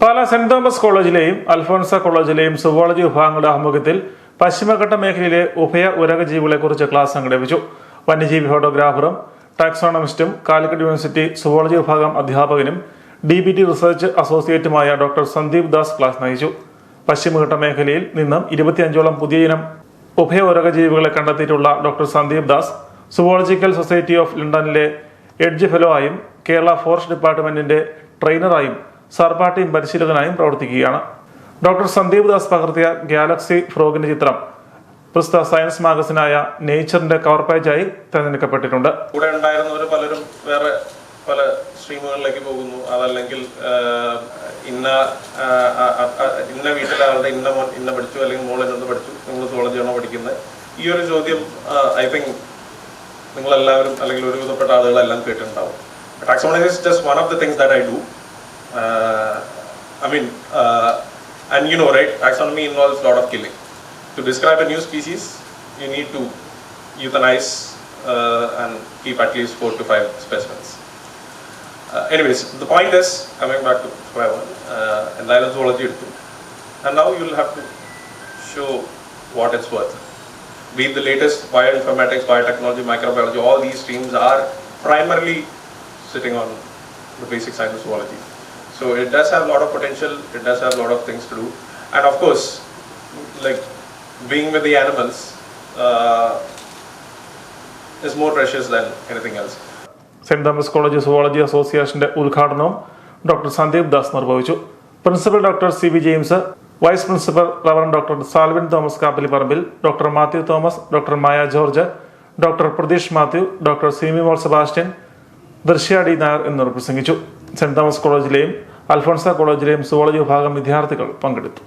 Pala saint Thomas കോളേജിലെയും അൽഫോൺസ കോളേജിലെയും zoology വിഭാഗങ്ങളുടെ ആഭിമുഖ്യത്തിൽ പശ്ചിമഘട്ട മേഖലയിലെ ഉഭയ ഉരകജീവികളെക്കുറിച്ച് ക്ലാസ് സംഘടിപ്പിച്ചു. വന്യജീവി ഫോട്ടോഗ്രാഫറും ടാക്സോണമിസ്റ്റും കാലിക്കറ്റ് യൂണിവേഴ്സിറ്റി സുവോളജി വിഭാഗം അധ്യാപകനും ഡി ബി ടി റിസർച്ച് അസോസിയേറ്റുമായ ഡോക്ടർ സന്ദീപ് ദാസ് ക്ലാസ് നയിച്ചു. പശ്ചിമഘട്ട മേഖലയിൽ നിന്നും ഇരുപത്തിയഞ്ചോളം പുതിയ ഇനം ഉഭയ ഉരകജീവികളെ കണ്ടെത്തിയിട്ടുള്ള doctor Sandeep Das zoological society of ലണ്ടനിലെ എഡ്ജ് ഫെലോ ആയും കേരള ഫോറസ്റ്റ് ഡിപ്പാർട്ട്മെന്റിന്റെ ട്രെയിനറായും സർപാട്ടിയും പരിശീലകനായും പ്രവർത്തിക്കുകയാണ്. ഡോക്ടർ സന്ദീപ് ദാസ് പകർത്തിയ ഗാലക്സി ഫ്രോഗിന്റെ ചിത്രം പ്രസ്തുത സയൻസ് മാഗസിനായ നേച്ചറിന്റെ കവർ പേജായി തിരഞ്ഞെടുക്കപ്പെട്ടിട്ടുണ്ട്. കൂടെ ഉണ്ടായിരുന്നവർ പലരും വേറെ പല സ്ട്രീമുകളിലേക്ക് പോകുന്നു. അതല്ലെങ്കിൽ ഇന്ന ഇന്ന വീട്ടിലെ ആളുടെ ഇന്ന ഇന്ന പഠിച്ചു അല്ലെങ്കിൽ മോൾ നിന്ന് പഠിച്ചു. നിങ്ങൾ സോളജിയാണോ പഠിക്കുന്നത് ഈ ഒരു ചോദ്യം ഐ തിങ്ക് നിങ്ങളെല്ലാവരും അല്ലെങ്കിൽ ഒരുവിധപ്പെട്ട ആളുകളെല്ലാം കേട്ടിട്ടുണ്ടാവും. Taxonomy just one of the things that I do I mean and you know right taxonomy involves lot of killing to describe a new species, you need to euthanize uh, and keep at least four to five specimens. Uh, anyways, the point is, coming back to square one, uh, എന്തായാലും zoology എടുത്തു and now you'll have to show what it's worth. Be it the latest bioinformatics, biotechnology, microbiology, all these streams are primarily sitting on the basic science of zoology. So it does have a lot of potential, it does have a lot of things to do. And of course, like being with the animals uh, is more precious than anything else. Saint Thomas college zoology അസോസിയേഷന്റെ ഉദ്ഘാടനവും doctor Sandeep Das നിർവഹിച്ചു principal doctor C V James vice principal reverend doctor Salvin Thomas Kappaliparambil doctor Mathew Thomas doctor Maya George doctor Pratheesh Mathew doctor Simimol Sebastian Drishya Nair എന്നിവർ പ്രസംഗിച്ചു saint Thomas കോളേജിലെയും അൽഫോൺസ കോളേജിലെയും zoology വിഭാഗം വിദ്യാർത്ഥികൾ പങ്കെടുത്തു.